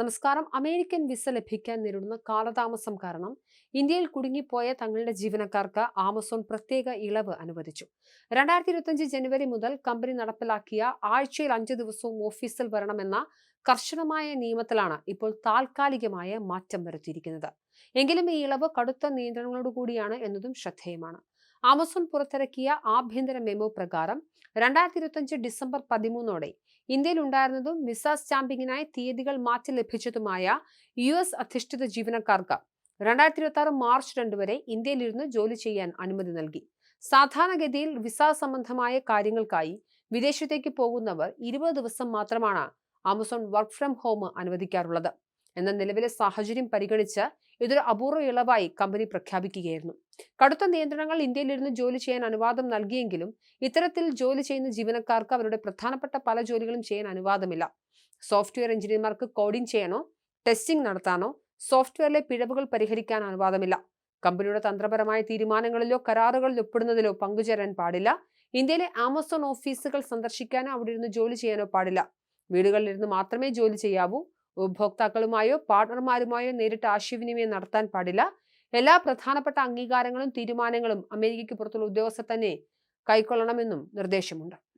നമസ്കാരം. American visa ലഭിക്കാൻ നേരിടുന്ന കാലതാമസം കാരണം ഇന്ത്യയിൽ കുടുങ്ങിപ്പോയ തങ്ങളുടെ ജീവനക്കാർക്ക് ആമസോൺ പ്രത്യേക ഇളവ് അനുവദിച്ചു. രണ്ടായിരത്തി ഇരുപത്തിയഞ്ച് ജനുവരി മുതൽ കമ്പനി നടപ്പിലാക്കിയ ആഴ്ചയിൽ അഞ്ച് ദിവസവും ഓഫീസിൽ വരണമെന്ന കർശനമായ നിയമത്തിലാണ് ഇപ്പോൾ താൽക്കാലികമായ മാറ്റം വരുത്തിയിരിക്കുന്നത്. എങ്കിലും ഈ ഇളവ് കടുത്ത നിയന്ത്രണങ്ങളോടുകൂടിയാണ് എന്നതും ശ്രദ്ധേയമാണ്. ആമസോൺ പുറത്തിറക്കിയ ആഭ്യന്തര മെമോ പ്രകാരം രണ്ടായിരത്തി ഇരുപത്തിയഞ്ച് ഡിസംബർ പതിമൂന്നോടെ ഇന്ത്യയിൽ ഉണ്ടായിരുന്നതും വിസ സ്റ്റാമ്പിങ്ങിനായി തീയതികൾ മാറ്റി ലഭിച്ചതുമായ യു എസ് അധിഷ്ഠിത ജീവനക്കാർക്ക് രണ്ടായിരത്തി ഇരുപത്തി ആറ് മാർച്ച് രണ്ട് വരെ ഇന്ത്യയിലിരുന്ന് ജോലി ചെയ്യാൻ അനുമതി നൽകി. സാധാരണഗതിയിൽ വിസ സംബന്ധമായ കാര്യങ്ങൾക്കായി വിദേശത്തേക്ക് പോകുന്നവർ ഇരുപത് ദിവസം മാത്രമാണ് ആമസോൺ വർക്ക് ഫ്രം ഹോം അനുവദിക്കാറുള്ളത്. എന്ന നിലവിലെ സാഹചര്യം പരിഗണിച്ച് ഇതൊരു അപൂർവ ഇളവായി കമ്പനി പ്രഖ്യാപിക്കുകയായിരുന്നു. കടുത്ത നിയന്ത്രണങ്ങൾ ഇന്ത്യയിലിരുന്ന് ജോലി ചെയ്യാൻ അനുവാദം നൽകിയെങ്കിലും ഇത്തരത്തിൽ ജോലി ചെയ്യുന്ന ജീവനക്കാർക്ക് അവരുടെ പ്രധാനപ്പെട്ട പല ജോലികളും ചെയ്യാൻ അനുവാദമില്ല. സോഫ്റ്റ്വെയർ എഞ്ചിനീയർമാർക്ക് കോഡിംഗ് ചെയ്യാനോ ടെസ്റ്റിംഗ് നടത്താനോ സോഫ്റ്റ്വെയറിലെ പിഴവുകൾ പരിഹരിക്കാൻ അനുവാദമില്ല. കമ്പനിയുടെ തന്ത്രപരമായ തീരുമാനങ്ങളിലോ കരാറുകളിൽ ഒപ്പിടുന്നതിലോ പങ്കുചേരാൻ പാടില്ല. ഇന്ത്യയിലെ ആമസോൺ ഓഫീസുകൾ സന്ദർശിക്കാനോ അവിടെ ഇരുന്ന് ജോലി ചെയ്യാനോ പാടില്ല. വീടുകളിലിരുന്ന് മാത്രമേ ജോലി ചെയ്യാവൂ. ഉപഭോക്താക്കളുമായോ പാർട്ണർമാരുമായോ നേരിട്ട് ആശയവിനിമയം നടത്താൻ പാടില്ല. എല്ലാ പ്രധാനപ്പെട്ട അംഗീകാരങ്ങളും തീരുമാനങ്ങളും അമേരിക്കയ്ക്ക് പുറത്തുള്ള ഉദ്യോഗസ്ഥർ തന്നെ കൈക്കൊള്ളണമെന്നും നിർദ്ദേശമുണ്ട്.